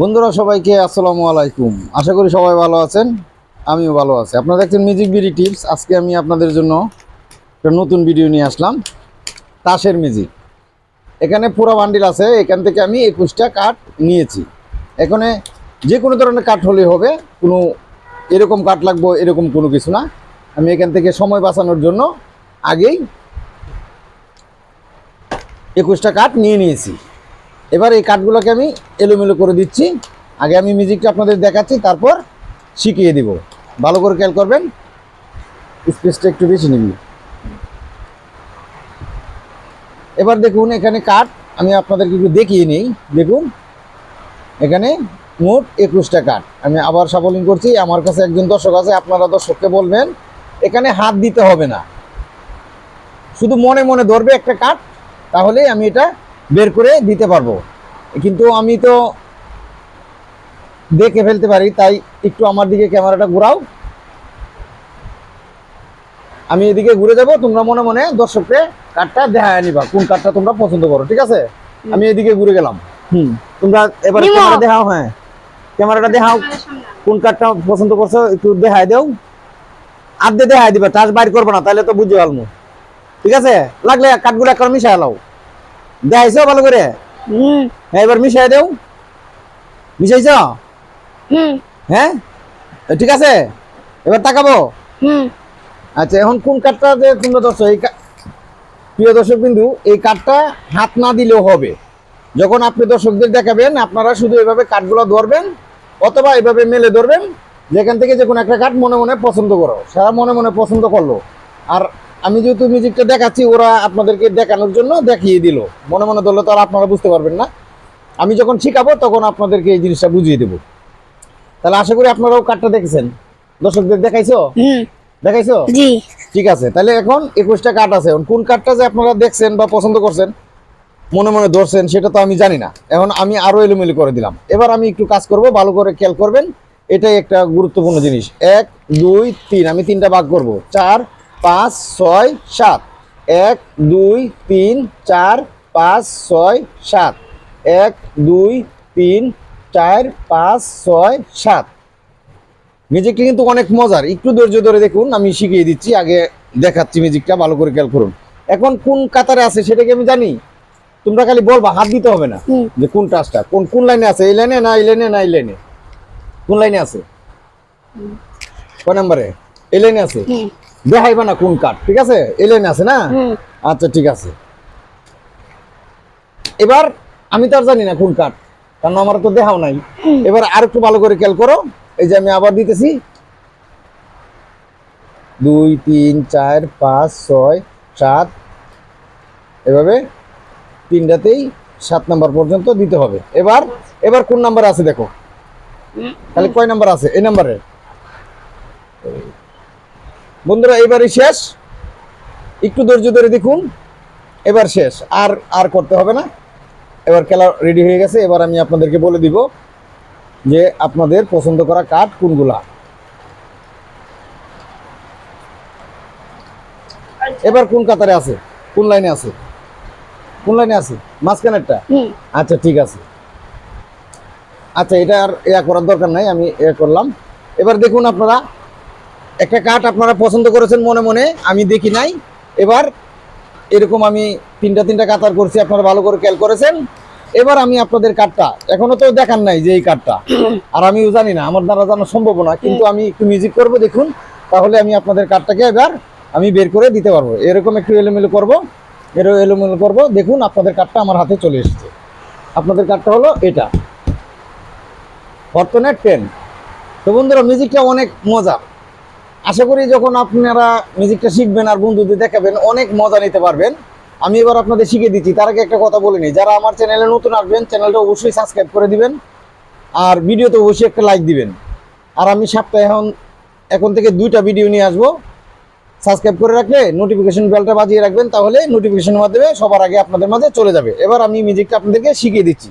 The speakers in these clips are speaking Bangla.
বন্ধুরা, সবাইকে আসসালামু আলাইকুম। আশা করি সবাই ভালো আছেন, আমিও ভালো আছি। আপনারা দেখছেন মিউজিক বিডি টিপস আজকে আমি আপনাদের জন্য একটা নতুন ভিডিও নিয়ে আসলাম। তাসের মিউজিক এখানে পুরো বান্ডিল আছে, এখান থেকে আমি একুশটা কাঠ নিয়েছি। এখানে যে কোনো ধরনের কাঠ হলেই হবে, কোনো এরকম কাঠ লাগবো, এরকম কোনো কিছু না। আমি এখান থেকে সময় বাঁচানোর জন্য আগেই একুশটা কাঠ নিয়ে নিয়েছি। এবার এই কাঠগুলোকে আমি এলোমেলো করে দিচ্ছি। আগে আমি মিউজিকটা আপনাদের দেখাচ্ছি, তারপর শিখিয়ে দিব। ভালো করে খেয়াল করবেন, স্পেসটা একটু বেশি নিবি। এবার দেখুন, এখানে কাঠ, আমি আপনাদেরকে একটু দেখিয়ে নিই। দেখুন, এখানে মোট একুশটা কাঠ। আমি আবার সাবলিং করছি, আমার কাছে একজন দর্শক আছে, আপনারা দর্শককে বলবেন, এখানে হাত দিতে হবে না। শুধু মনে মনে ধরবে একটা কাঠ, তাহলেই আমি এটা বের করে দিতে পারব। কিন্তু আমি তো দেখে ফেলতে পারি তাই একটু আমার দিকে ক্যামেরাটা ঘোরাও। আমি এদিকে ঘুরে যাব তোমরা মনে মনে দর্শককে কাঠটা দেখায় নিবা কোন কাঠটা তোমরা পছন্দ করো ঠিক আছে? আমি এদিকে ঘুরে গেলাম। হুম। তোমরা এবার ক্যামেরা দেখাও হ্যাঁ। ক্যামেরাটা দেখাও কোন কাঠটা পছন্দ করছ একটু দেখায় দাও। আর্ধে দেখায় দিবা টাচ বাইর করবে না তাহলে তো বুঝে পারব। ঠিক আছে? লাগলে কাঠগুলো একবার মিশাই লাও। দেখাইছো ভালো করে। হুম। হ্যাঁ এবার মিশাই দেও। মিশাইছ? হুম। হ্যাঁ ঠিক আছে? এবার তাকাবো? হুম। আচ্ছা এখন কোন কাঠটা যে তোমরা দর্শক এই প্রিয় দর্শক বিন্দু এই কাঠটা হাত না দিলেও হবে। যখন আপনি দর্শকদের দেখাবেন আপনারা শুধু এভাবে কাঠগুলো ধরবেন অথবা এভাবে মেলে ধরবেন যেখান থেকে যে কোনো একটা কাঠ মনে মনে পছন্দ করো। সারা মনে মনে পছন্দ করল। আর আমি যেহেতু মিউজিকটা দেখাচ্ছি ওরা আপনাদেরকে দেখানোর জন্য দেখিয়ে দিল। মনে মনে ধরলে তো আর আপনারা বুঝতে পারবেন না। আমি যখন শিখাবো তখন আপনাদেরকে এই জিনিসটা বুঝিয়ে দেবো। তাহলে আশা করি আপনারাও কাঠটা দেখেছেন। দর্শকদের দেখাইছো? দেখাইছো? জি। ঠিক আছে তাহলে এখন একুশটা কাঠ আছে। এখন কোন কাঠটা যে আপনারা দেখছেন বা পছন্দ করছেন মনে মনে ধরছেন সেটা তো আমি জানি না। এখন আমি আরও এলোমেলো করে দিলাম। এবার আমি একটু কাজ করব ভালো করে খেয়াল করবেন। এটাই একটা গুরুত্বপূর্ণ জিনিস। এক দুই তিন আমি তিনটা ভাগ করব। চার পাঁচ ছয় সাত। এক দুই তিন চার পাঁচ ছয় সাত। এক দুই তিন চার পাঁচ ছয় সাত। মিউজিকটা কিন্তু অনেক মজার। একটু ধৈর্য ধরে দেখুন আমি শিখিয়ে দিচ্ছি। আগে দেখাচ্ছি মিউজিকটা ভালো করে খেয়াল করুন। এখন কোন কাতারে আছে সেটা কি আমি জানি? তোমরা খালি বলবা হাত দিতে হবে না। যে কোন টাচটা কোন কোন লাইনে আছে? এই লাইনে না এই লাইনে না এই লাইনে? কোন লাইনে আছে? কয় নম্বরে? এই লাইনে আছে? দেখাইবা না কোন কাঠ ঠিক আছে? এই লাইনে আছে না? আচ্ছা ঠিক আছে। এবার আমি তো আর জানি না কোন কাঠ কারণ আমার তো দেখাও নাই। এবার আর একটু ভালো করে খেয়াল করো। এই যে আমি আবার দিতেছি। দুই তিন চার পাঁচ ছয় সাত এভাবে তিনটাতেই সাত নাম্বার পর্যন্ত দিতে হবে। এবার এবার কোন নাম্বার আছে দেখো? তাহলে কয় নাম্বার আছে? এই নাম্বারে বন্ধুরা এবারই শেষ। একটু ধৈর্য ধরে দেখুন এবার শেষ। আর আর করতে হবে না। এবার খেলা রেডি হয়ে গেছে। এবার আমি আপনাদেরকে বলে দিব যে আপনাদের পছন্দ করা কাঠ কোনগুলা। এবার কোন কাতারে আছে? কোন লাইনে আছে? কোন লাইনে আছে? মাঝখানেরটা? আচ্ছা ঠিক আছে। আচ্ছা এটা আর ইয়া করার দরকার নাই আমি ইয়ে করলাম। এবার দেখুন আপনারা একটা কাঠ আপনারা পছন্দ করেছেন মনে মনে, আমি দেখি নাই। এবার এরকম আমি তিনটা তিনটা কাতার করছি, আপনারা ভালো করে খেয়াল করেছেন। এবার আমি আপনাদের কাঠটা, এখনও তো দেখান নাই যে এই কাঠটা। আর আমিও জানি না, আমার দ্বারা জানা সম্ভব না কিন্তু আমি একটু মিউজিক করব, দেখুন। তাহলে আমি আপনাদের কাঠটাকে এবার আমি বের করে দিতে পারব। এরকম একটু এলোমেলো করব, এর এলোমেলো করব। দেখুন, আপনাদের কাঠটা আমার হাতে চলে এসেছে। আপনাদের কাঠটা হলো এটা। বর্তমানে টেন তো বন্ধুরা মিউজিকটা অনেক মজা আশা করি যখন আপনারা মিউজিকটা শিখবেন আর বন্ধুদের দেখাবেন, অনেক মজা নিতে পারবেন। আমি এবার আপনাদের শিখে দিচ্ছি। তার আগে একটা কথা বলে নিই। যারা আমার চ্যানেলে নতুন আসবেন চ্যানেলটা অবশ্যই সাবস্ক্রাইব করে দিবেন আর ভিডিওতে অবশ্যই একটা লাইক দিবেন। আর আমি সপ্তাহে এখন এখন থেকে দুইটা ভিডিও নিয়ে আসব। সাবস্ক্রাইব করে রাখলে নোটিফিকেশন বেলটা বাজিয়ে রাখবেন, তাহলে নোটিফিকেশনের মাধ্যমে সবার আগে আপনাদের মাঝে চলে যাবে। এবার আমি মিউজিকটা আপনাদেরকে শিখিয়ে দিচ্ছি।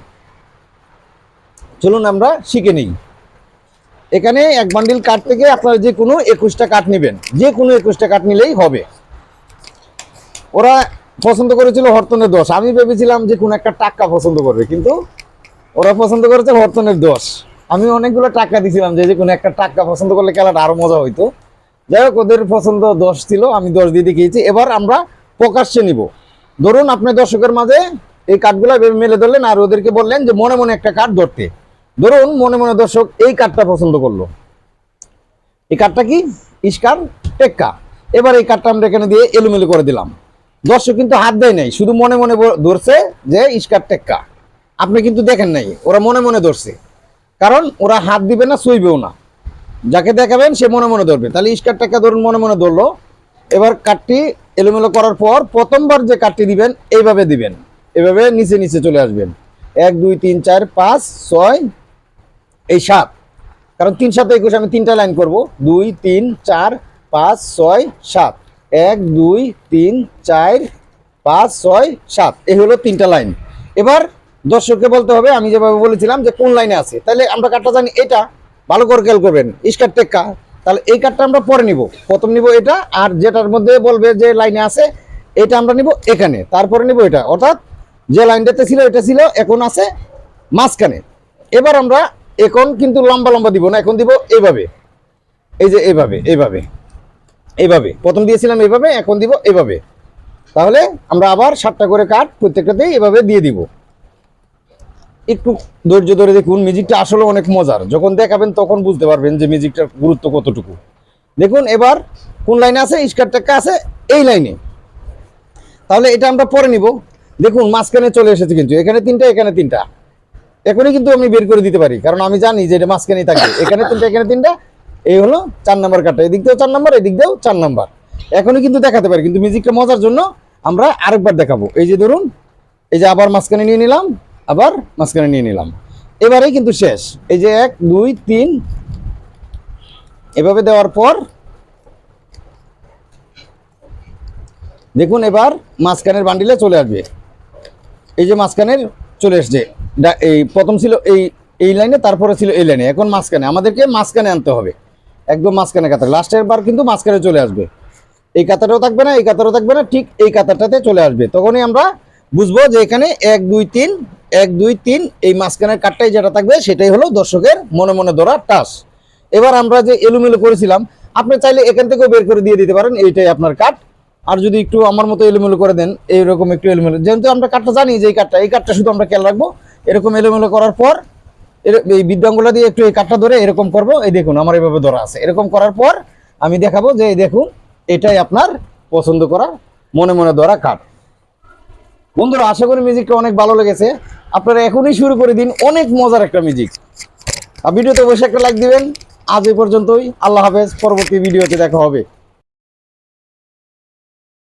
চলুন আমরা শিখে নিই। এখানে এক বান্ডিল কাঠ থেকে আপনারা যে কোনো একুশটা কাঠ নেবেন। যে কোনো একুশটা কাঠ নিলেই হবে। ওরা পছন্দ করেছিল হরতনের দশ। আমি ভেবেছিলাম যে কোনো একটা টাক্কা পছন্দ করবে, কিন্তু ওরা পছন্দ করেছে হরতনের দোষ আমি অনেকগুলো টাকা দিছিলাম যে যে কোনো একটা টাকা পছন্দ করলে খেলাটা আরও মজা হইতো। যাই হোক, ওদের পছন্দ দোষ ছিল, আমি দোষ দিয়ে দেখিয়েছি। এবার আমরা প্রকাশ্যে নিব। ধরুন আপনি দর্শকের মাঝে এই এভাবে মেলে ধরলেন আর ওদেরকে বললেন যে, মনে মনে একটা কাঠ ধরতে। ধরুন, মনে মনে দর্শক, এই কার্ডটা পছন্দ করল। এই কার্ডটা কি? ইস্কার টেক্কা। এবার এই কার্ডটা আমরা এখানে দিয়ে এলোমেলো করে দিলাম। দর্শক কিন্তু হাত দেয় নাই, শুধু মনে মনে ধরছে যে ইস্কার টেক্কা। আপনি কিন্তু দেখেন নাই, ওরা মনে মনে ধরছে। কারণ ওরা হাত দিবে না, সইবেও না। যাকে দেখাবেন, সে মনে মনে ধরবে। তাহলে ইস্কার টেক্কা ধরুন, মনে মনে ধরলো। এবার কার্ডটি এলোমেলো করার পর প্রথমবার যে কার্ডটি দিবেন, এইভাবে দিবেন। এভাবে নিচে নিচে চলে আসবেন। এক, দুই, তিন, চার, পাঁচ, ছয় এই সাত। কারণ তিন সাথে একুশ আমি তিনটা লাইন করব। দুই, তিন, চার, পাঁচ, ছয়, সাত। এক, দুই, তিন, চার, পাঁচ, ছয়, সাত। এই হলো তিনটা লাইন এবার দর্শককে বলতে হবে, আমি যেভাবে বলেছিলাম যে কোন লাইনে আছে। তাহলে আমরা কার্ডটা জানি এটা। ভালো করে খেয়াল করবেন ইস্কার টেক্কা তাহলে এই কার্ডটা আমরা পরে নিব। প্রথম নিব এটা, আর যেটার মধ্যে বলবে যে লাইনে আছে, এটা আমরা নিব এখানে। তারপরে নিব এটা। অর্থাৎ যে লাইনটাতে ছিল, এটা ছিল, এখন আছে মাঝখানে। এবার আমরা এখন কিন্তু লম্বা লম্বা দিব না, এখন দিব এইভাবে এই যে এইভাবে এইভাবে এইভাবে প্রথম দিয়েছিলাম এইভাবে এখন দিব এইভাবে তাহলে আমরা আবার সাতটা করে কাঠ প্রত্যেকটাতেই এভাবে দিয়ে দিব। একটু ধৈর্য ধরে দেখুন, মিউজিকটা আসলে অনেক মজার। যখন দেখাবেন তখন বুঝতে পারবেন যে মিউজিকটার গুরুত্ব কতটুকু। দেখুন, এবার কোন লাইনে আছে? স্কার টেক্কা আছে এই লাইনে। তাহলে এটা আমরা পরে নিব। দেখুন, মাঝখানে চলে এসেছে কিন্তু, এখানে তিনটা এখানে তিনটা। এখনই কিন্তু আমি বের করে দিতে পারি, কারণ আমি জানি যে এটা মাঝখানেই থাকবে। এখানে তিনটা এখানে তিনটা, এই হলো চার নাম্বার কাটা এদিক দিয়েও চার নাম্বার, এদিক দিয়েও চার নাম্বার। এখনই কিন্তু দেখাতে পারি, কিন্তু মিউজিকটা মজার জন্য আমরা আরেকবার দেখাবো। এই যে ধরুন, এই যে আবার মাঝখানে নিয়ে নিলাম, আবার মাঝখানে নিয়ে নিলাম। এবারেই কিন্তু শেষ। এই যে এক, দুই, তিন, এভাবে দেওয়ার পর দেখুন এবার মাঝখানের বান্ডিলে চলে আসবে। এই যে মাঝখানের চলে এসছে। ডা- এই প্রথম ছিল এই এই লাইনে, তারপরে ছিল এই লাইনে। এখন মাঝখানে, আমাদেরকে মাঝখানে আনতে হবে। একদম মাঝখানে কাতার। লাস্টের বার কিন্তু মাঝখানে চলে আসবে। এই কাতারও থাকবে না, এই কাতারও থাকবে না, ঠিক এই কাতারটাতে চলে আসবে। তখনই আমরা বুঝব যে এখানে এক, দুই, তিন, এক, দুই, তিন, এই মাঝখানের কাঠটাই যেটা থাকবে, সেটাই হলো দর্শকের মনে মনে ধরা টাস এবার আমরা যে এলোমেলো করেছিলাম, আপনি চাইলে এখান থেকেও বের করে দিয়ে দিতে পারেন, এইটাই আপনার কাঠ আর যদি একটু আমার মতো এলোমেলো করে দেন, এইরকম একটু এলোমেলো। যেহেতু আমরা কাঠটা জানি যে এই কাঠটা এই কাঠটা শুধু আমরা খেয়াল রাখব এরকম এলোমেলো করার পর এই বিদ্যাঙ্গুলা দিয়ে একটু এই কাঠটা ধরে এরকম করব। এই দেখুন, আমার এইভাবে ধরা আছে। এরকম করার পর আমি দেখাবো যে, এই দেখুন, এটাই আপনার পছন্দ করা, মনে মনে ধরা কাঠ। বন্ধুরা, আশা করি মিউজিকটা অনেক ভালো লেগেছে। আপনারা এখনই শুরু করে দিন, অনেক মজার একটা মিউজিক। আর ভিডিওতে বসে একটা লাইক দিবেন। আজ এই পর্যন্তই। আল্লাহ হাফেজ। পরবর্তী ভিডিওতে দেখা হবে।